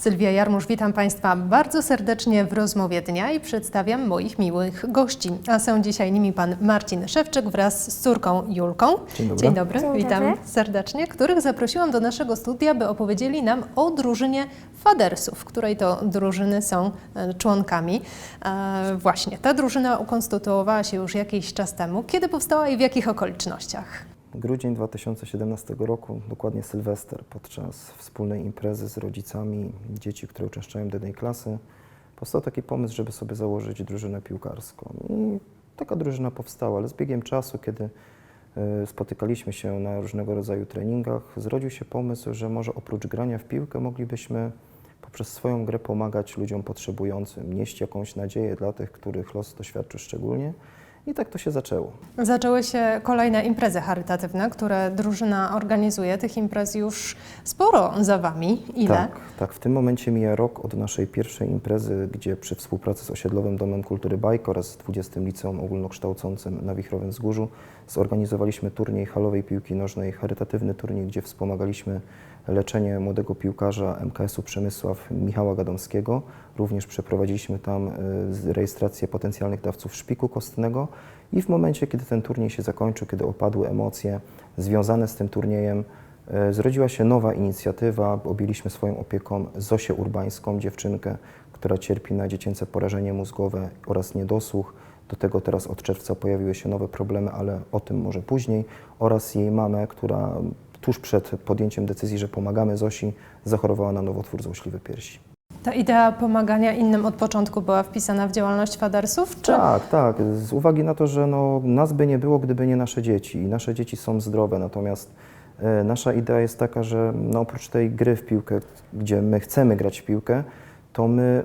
Sylwia Jarmusz, witam Państwa bardzo serdecznie w rozmowie dnia i przedstawiam moich miłych gości. A są dzisiaj nimi pan Marcin Szewczyk wraz z córką Julką. Dzień dobry. Dzień dobry, Dzień witam dobry. serdecznie, których zaprosiłam do naszego studia, by opowiedzieli nam o drużynie Fadersów, której to drużyny są e, członkami. E, właśnie, ta drużyna ukonstytuowała się już jakiś czas temu. Kiedy powstała i w jakich okolicznościach? Grudzień 2017 roku, dokładnie Sylwester, podczas wspólnej imprezy z rodzicami dzieci, które uczęszczają do jednej klasy, powstał taki pomysł, żeby sobie założyć drużynę piłkarską. I taka drużyna powstała, ale z biegiem czasu, kiedy y, spotykaliśmy się na różnego rodzaju treningach, zrodził się pomysł, że może oprócz grania w piłkę moglibyśmy poprzez swoją grę pomagać ludziom potrzebującym, nieść jakąś nadzieję dla tych, których los doświadczył szczególnie. I tak to się zaczęło. Zaczęły się kolejne imprezy charytatywne, które drużyna organizuje. Tych imprez już sporo za Wami. Ile? Tak, tak. W tym momencie mija rok od naszej pierwszej imprezy, gdzie przy współpracy z Osiedlowym Domem Kultury Bajk oraz z 20 Liceum Ogólnokształcącym na Wichrowym Wzgórzu zorganizowaliśmy turniej halowej piłki nożnej, charytatywny turniej, gdzie wspomagaliśmy leczenie młodego piłkarza MKS-u Przemysław Michała Gadomskiego. Również przeprowadziliśmy tam y, rejestrację potencjalnych dawców szpiku kostnego i w momencie, kiedy ten turniej się zakończył, kiedy opadły emocje związane z tym turniejem, E, Zrodziła się nowa inicjatywa, objęliśmy swoją opieką Zosię Urbańską, dziewczynkę, która cierpi na dziecięce porażenie mózgowe oraz niedosłuch. Do tego teraz od czerwca pojawiły się nowe problemy, ale o tym może później. Oraz jej mamę, która tuż przed podjęciem decyzji, że pomagamy Zosi, zachorowała na nowotwór złośliwy piersi. Ta idea pomagania innym od początku była wpisana w działalność Fadersów? Czy... Tak, tak. Z uwagi na to, że no, nas by nie było, gdyby nie nasze dzieci. I nasze dzieci są zdrowe, natomiast e, nasza idea jest taka, że no, oprócz tej gry w piłkę, gdzie my chcemy grać w piłkę, to my,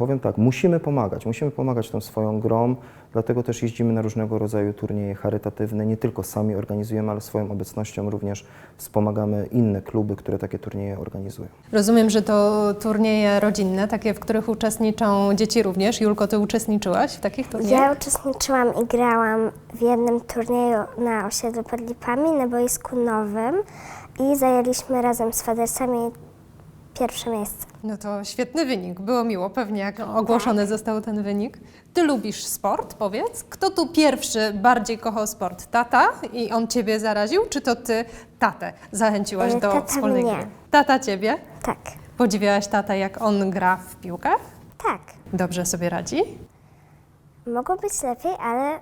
powiem tak, musimy pomagać. Musimy pomagać tą swoją grą, dlatego też jeździmy na różnego rodzaju turnieje charytatywne. Nie tylko sami organizujemy, ale swoją obecnością również wspomagamy inne kluby, które takie turnieje organizują. Rozumiem, że to turnieje rodzinne, takie, w których uczestniczą dzieci również. Julko, Ty uczestniczyłaś w takich turniejach? Ja uczestniczyłam i grałam w jednym turnieju na osiedlu pod Lipami na boisku nowym i zajęliśmy razem z Fadersami pierwsze miejsce. No to świetny wynik. Było miło, pewnie jak ogłoszony został ten wynik. Ty lubisz sport, powiedz. Kto tu pierwszy bardziej kochał sport? Tata i on ciebie zaraził, czy to ty tatę zachęciłaś E, do tata wspólnej mnie. gry? Tata ciebie? Tak, Podziwiałaś tatę, jak on gra w piłkę? tak. Dobrze sobie radzi? Mogło być lepiej, ale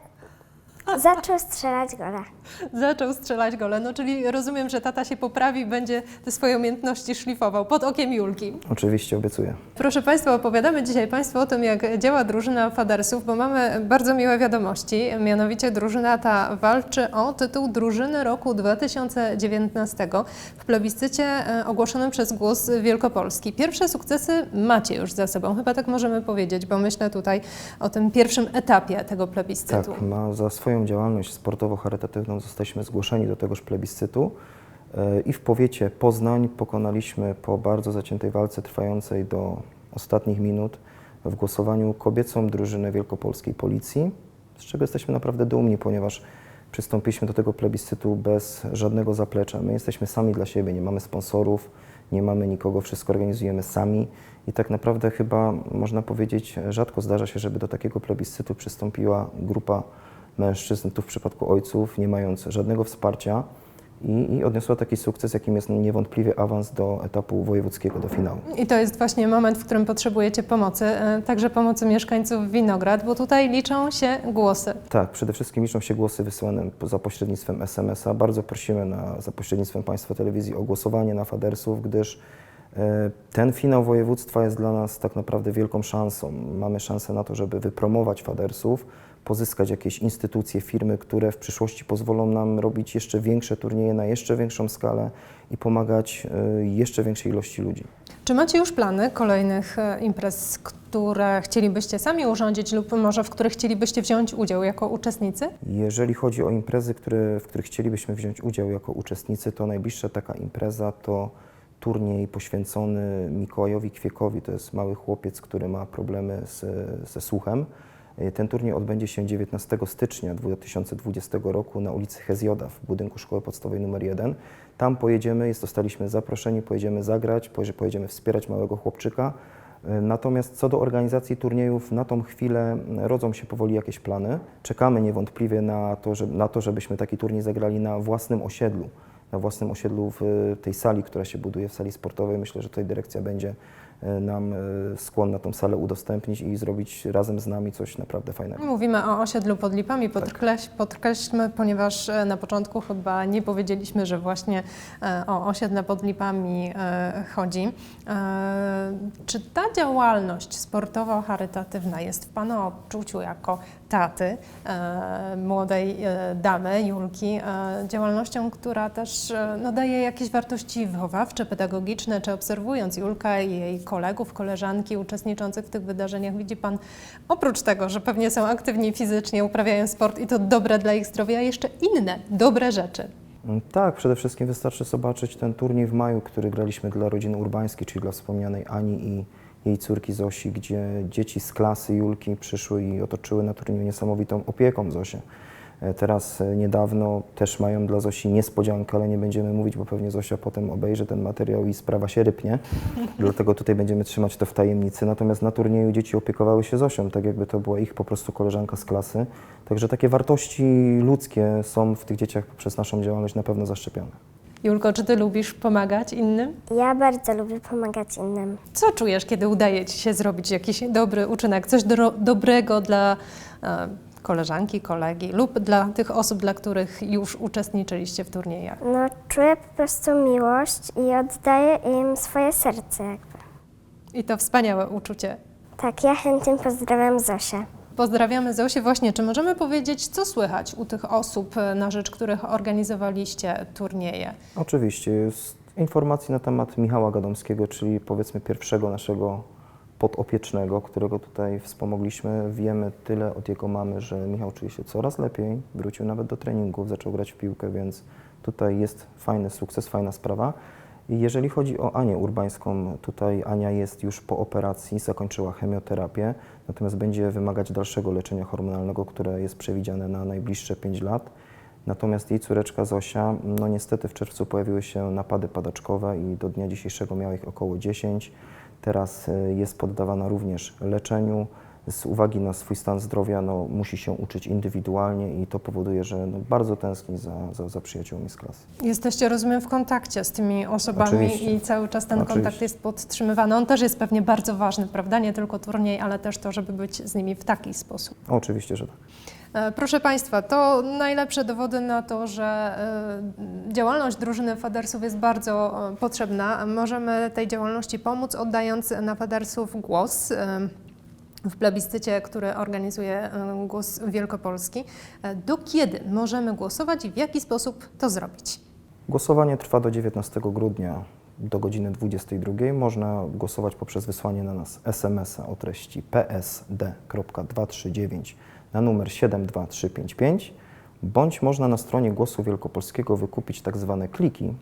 zaczął strzelać gola. Zaczął strzelać gole, no czyli rozumiem, że tata się poprawi, będzie te swoje umiejętności szlifował pod okiem Julki. Oczywiście obiecuję. Proszę Państwa, opowiadamy dzisiaj Państwu o tym, jak działa drużyna Fadersów, bo mamy bardzo miłe wiadomości. Mianowicie drużyna ta walczy o tytuł drużyny roku 2019 w plebiscycie e, ogłoszonym przez Głos Wielkopolski. Pierwsze sukcesy macie już za sobą, chyba tak możemy powiedzieć, bo myślę tutaj o tym pierwszym etapie tego plebiscytu. Tak, ma za swoją działalność sportowo-charytatywną zostaliśmy zgłoszeni do tegoż plebiscytu e, i w powiecie Poznań pokonaliśmy po bardzo zaciętej walce trwającej do ostatnich minut w głosowaniu kobiecą drużynę Wielkopolskiej Policji, z czego jesteśmy naprawdę dumni, ponieważ przystąpiliśmy do tego plebiscytu bez żadnego zaplecza. My jesteśmy sami dla siebie, nie mamy sponsorów, nie mamy nikogo, wszystko organizujemy sami i tak naprawdę chyba można powiedzieć, rzadko zdarza się, żeby do takiego plebiscytu przystąpiła grupa mężczyzn, tu w przypadku ojców, nie mając żadnego wsparcia i, i odniosła taki sukces, jakim jest niewątpliwie awans do etapu wojewódzkiego, do finału. I to jest właśnie moment, w którym potrzebujecie pomocy, e, także pomocy mieszkańców Winograd, bo tutaj liczą się głosy. Tak, przede wszystkim liczą się głosy wysyłane po- za pośrednictwem SMS-a. Bardzo prosimy na, za pośrednictwem Państwa Telewizji o głosowanie na Fadersów, gdyż e, ten finał województwa jest dla nas tak naprawdę wielką szansą. Mamy szansę na to, żeby wypromować Fadersów, pozyskać jakieś instytucje, firmy, które w przyszłości pozwolą nam robić jeszcze większe turnieje na jeszcze większą skalę i pomagać e, jeszcze większej ilości ludzi. Czy macie już plany kolejnych e, imprez, które chcielibyście sami urządzić lub może w których chcielibyście wziąć udział jako uczestnicy? Jeżeli chodzi o imprezy, które, w których chcielibyśmy wziąć udział jako uczestnicy, to najbliższa taka impreza to turniej poświęcony Mikołajowi Kwiekowi. To jest mały chłopiec, który ma problemy z, ze słuchem. E, Ten turniej odbędzie się 19 stycznia 2020 roku na ulicy Hezjoda w budynku Szkoły Podstawowej nr 1. Tam pojedziemy, jest, zaproszeni, pojedziemy zagrać, poje- pojedziemy wspierać małego chłopczyka. E, Natomiast co do organizacji turniejów, na tą chwilę m, rodzą się powoli jakieś plany. Czekamy niewątpliwie na to, że, na to żebyśmy taki turniej zagrali na własnym osiedlu. Na własnym osiedlu w tej sali, która się buduje w sali sportowej. Myślę, że tutaj dyrekcja będzie nam e, skłonna tą salę udostępnić i zrobić razem z nami coś naprawdę fajnego. Mówimy o osiedlu pod Lipami, podkreś, podkreślmy, ponieważ e, na początku chyba nie powiedzieliśmy, że właśnie e, o osiedle pod Lipami e, chodzi. E, Czy ta działalność sportowo-charytatywna jest w Pana odczuciu jako taty e, młodej e, damy, Julki, e, działalnością, która też e, no, daje jakieś wartości wychowawcze, pedagogiczne, czy obserwując Julkę i jej kolegów, koleżanki uczestniczących w tych wydarzeniach, widzi Pan, oprócz tego, że pewnie są aktywni fizycznie, uprawiają sport i to dobre dla ich zdrowia, jeszcze inne dobre rzeczy. Mm, Tak, przede wszystkim wystarczy zobaczyć ten turniej w maju, który graliśmy dla rodziny urbańskiej, czyli dla wspomnianej Ani i jej córki Zosi, gdzie dzieci z klasy Julki przyszły i otoczyły na turnieju niesamowitą opieką Zosię. E, Teraz e, niedawno też mają dla Zosi niespodziankę, ale nie będziemy mówić, bo pewnie Zosia potem obejrzy ten materiał i sprawa się rypnie. Dlatego tutaj będziemy trzymać to w tajemnicy. Natomiast na turnieju dzieci opiekowały się Zosią, tak jakby to była ich po prostu koleżanka z klasy. Także takie wartości ludzkie są w tych dzieciach przez naszą działalność na pewno zaszczepione. Julko, czy Ty lubisz pomagać innym? Ja bardzo lubię pomagać innym. Co czujesz, kiedy udaje Ci się zrobić jakiś dobry uczynek, coś dro- dobrego dla e, koleżanki, kolegi lub dla tych osób, dla których już uczestniczyliście w turniejach? No, czuję po prostu miłość i oddaję im swoje serce. jakby. I to wspaniałe uczucie. Tak, ja chętnie pozdrawiam Zosię. Pozdrawiamy Zosię. Właśnie, czy możemy powiedzieć, co słychać u tych osób, e, na rzecz których organizowaliście turnieje? Oczywiście jest informacji na temat Michała Gadomskiego, czyli powiedzmy pierwszego naszego podopiecznego, którego tutaj wspomogliśmy. Wiemy tyle od jego mamy, że Michał czuje się coraz lepiej, wrócił nawet do treningów, zaczął grać w piłkę, więc tutaj jest fajny sukces, fajna sprawa. Jeżeli chodzi o Anię Urbańską, tutaj Ania jest już po operacji, zakończyła chemioterapię, natomiast będzie wymagać dalszego leczenia hormonalnego, które jest przewidziane na najbliższe 5 lat. Natomiast jej córeczka Zosia, no niestety w czerwcu pojawiły się napady padaczkowe i do dnia dzisiejszego miała ich około 10. Teraz y, jest poddawana również leczeniu. Z uwagi na swój stan zdrowia no, musi się uczyć indywidualnie i to powoduje, że no, bardzo tęskni za, za, za przyjaciółmi z klasy. Jesteście, rozumiem, w kontakcie z tymi osobami Oczywiście. i cały czas ten Oczywiście. kontakt jest podtrzymywany. On też jest pewnie bardzo ważny, prawda? Nie tylko turniej, ale też to, żeby być z nimi w taki sposób. Oczywiście, że tak. E, Proszę Państwa, to najlepsze dowody na to, że e, działalność drużyny Fadersów jest bardzo e, potrzebna. Możemy tej działalności pomóc, oddając na Fadersów głos w plebiscycie, który organizuje Głos Wielkopolski. Do kiedy możemy głosować i w jaki sposób to zrobić? Głosowanie trwa do 19 grudnia do godziny 22. Można głosować poprzez wysłanie na nas SMS-a o treści psd.239 na numer 72355, bądź można na stronie Głosu Wielkopolskiego wykupić tak zwane kliki.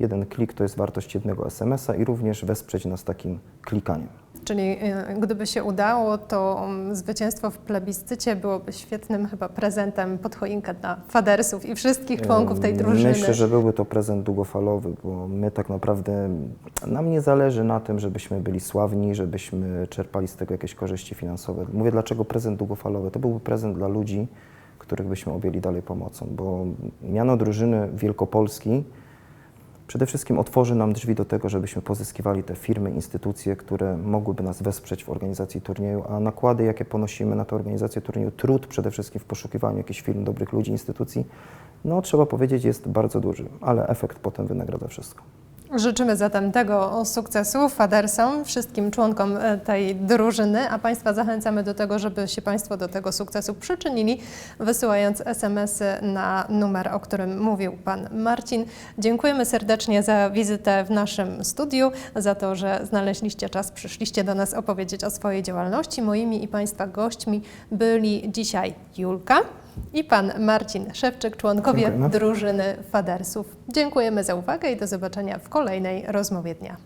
Jeden klik to jest wartość jednego SMS-a i również wesprzeć nas takim klikaniem. Czyli e, gdyby się udało, to mm, zwycięstwo w plebiscycie byłoby świetnym chyba prezentem pod choinkę dla Fadersów i wszystkich członków tej drużyny. Myślę, że byłby to prezent długofalowy, bo my tak naprawdę, nam nie zależy na tym, żebyśmy byli sławni, żebyśmy czerpali z tego jakieś korzyści finansowe. Mówię, dlaczego prezent długofalowy? To byłby prezent dla ludzi, których byśmy objęli dalej pomocą, bo miano drużyny Wielkopolski przede wszystkim otworzy nam drzwi do tego, żebyśmy pozyskiwali te firmy, instytucje, które mogłyby nas wesprzeć w organizacji turnieju, a nakłady, jakie ponosimy na tę organizację turnieju, trud przede wszystkim w poszukiwaniu jakichś firm, dobrych ludzi, instytucji, no trzeba powiedzieć, jest bardzo duży, ale efekt potem wynagradza wszystko. Życzymy zatem tego sukcesu Fadersom, wszystkim członkom e, tej drużyny, a Państwa zachęcamy do tego, żeby się Państwo do tego sukcesu przyczynili, wysyłając SMS-y na numer, o którym mówił Pan Marcin. Dziękujemy serdecznie za wizytę w naszym studiu, za to, że znaleźliście czas, przyszliście do nas opowiedzieć o swojej działalności. Moimi i Państwa gośćmi byli dzisiaj Julka i Pan Marcin Szewczyk, członkowie Dziękujemy. drużyny Fadersów. Dziękujemy za uwagę i do zobaczenia w kolejnej rozmowie dnia.